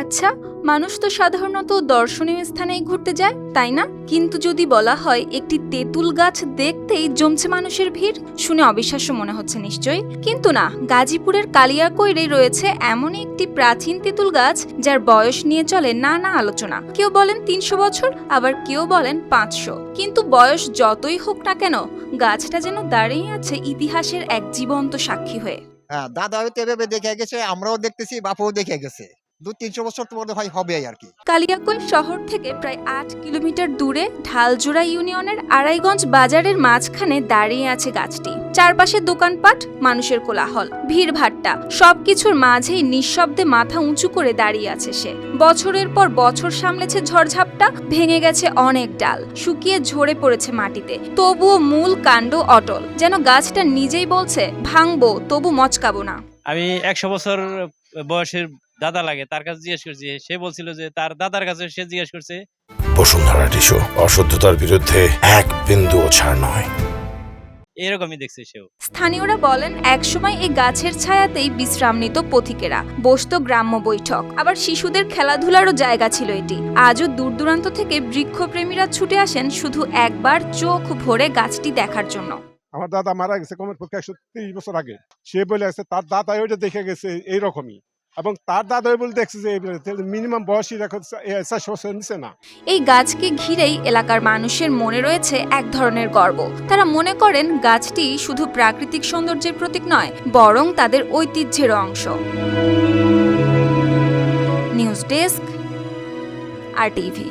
আচ্ছা মানুষ তো সাধারণত দর্শনীয় স্থানেই ঘুরতে যায়, তাই না? কিন্তু যদি বলা হয় একটি তেঁতুল গাছ দেখতেই জমছে মানুষের ভিড়, শুনে অবিশ্বাস্য মনে হচ্ছে নিশ্চয়ই। কিন্তু না, গাজীপুরের কালিয়াকৈরে রয়েছে এমন একটি প্রাচীন তেঁতুল গাছ, যার বয়স নিয়ে চলে নানা আলোচনা। কেউ বলেন তিনশো বছর, আবার কেউ বলেন পাঁচশো। কিন্তু বয়স যতই হোক না কেন, গাছটা যেন দাঁড়িয়ে আছে ইতিহাসের এক জীবন্ত সাক্ষী হয়ে। হ্যাঁ দাদা হয়তো এভাবে দেখে গেছে, আমরাও দেখতেছি, বাপুও দেখে গেছে। দু তিনশো বছর তো মনে হয় হবে আর কি। কালিয়াকৈর শহর থেকে প্রায় আট কিলোমিটার দূরে ঢালজোড়া ইউনিয়নের আড়াইগঞ্জ বাজারের মাঝখানে দাঁড়িয়ে আছে গাছটি। চারপাশে দোকানপাট মানুষের কোলাহল ভিড়ভাট্টা সবকিছুর মাঝেই নিঃশব্দে মাথা উঁচু করে দাঁড়িয়ে আছে সে। বছরের পর বছর সামলেছে ঝড়ঝাপটা ভেঙে গেছে অনেক ডাল শুকিয়ে ঝরে পড়েছে মাটিতে। তবুও মূল কাণ্ড অটল। যেন গাছটা নিজেই বলছে ভাঙবো তবু মচকাবো না। আমি একশো বছর বয়সের দাদা লাগে তার কাছে জিজ্ঞেস করছি সে বলছিল যে তার দাদার কাছে সে জিজ্ঞেস করছে। বসুন্ধরা টিস্যু অশুদ্ধতার বিরুদ্ধে এক বিন্দুও ছাড় নয়। এরকমই দেখছে সেও। স্থানীয়রা বলেন একসময় এই গাছের ছায়াতেই বিশ্রাম নিত পথিকেরা। বসতো গ্রাম্য বৈঠক আবার শিশুদের খেলাধুলারও জায়গা ছিল এটি। আজও দূর দূরান্ত থেকে বৃক্ষপ্রেমীরা ছুটে আসেন শুধু একবার চোখ ভরে গাছটি দেখার জন্য। আমার দাদা মারা গেছে কমের পক্ষে একশো তিরিশ বছর আগে। সে বলে আছে তার দাদা ওইটা দেখে গেছে এইরকমই। এবং তার দাদা বলে দেখছে যে মিনিমাম বয়সই দেখো এসা বছর নিচে না। এই গাছকে ঘিরেই এলাকার মানুষের মনে রয়েছে এক ধরনের গর্ব। তারা মনে করেন গাছটি শুধু প্রাকৃতিক সৌন্দর্যের প্রতীক নয়, বরং তাদের ঐতিহ্যের অংশ। News desk, R TV.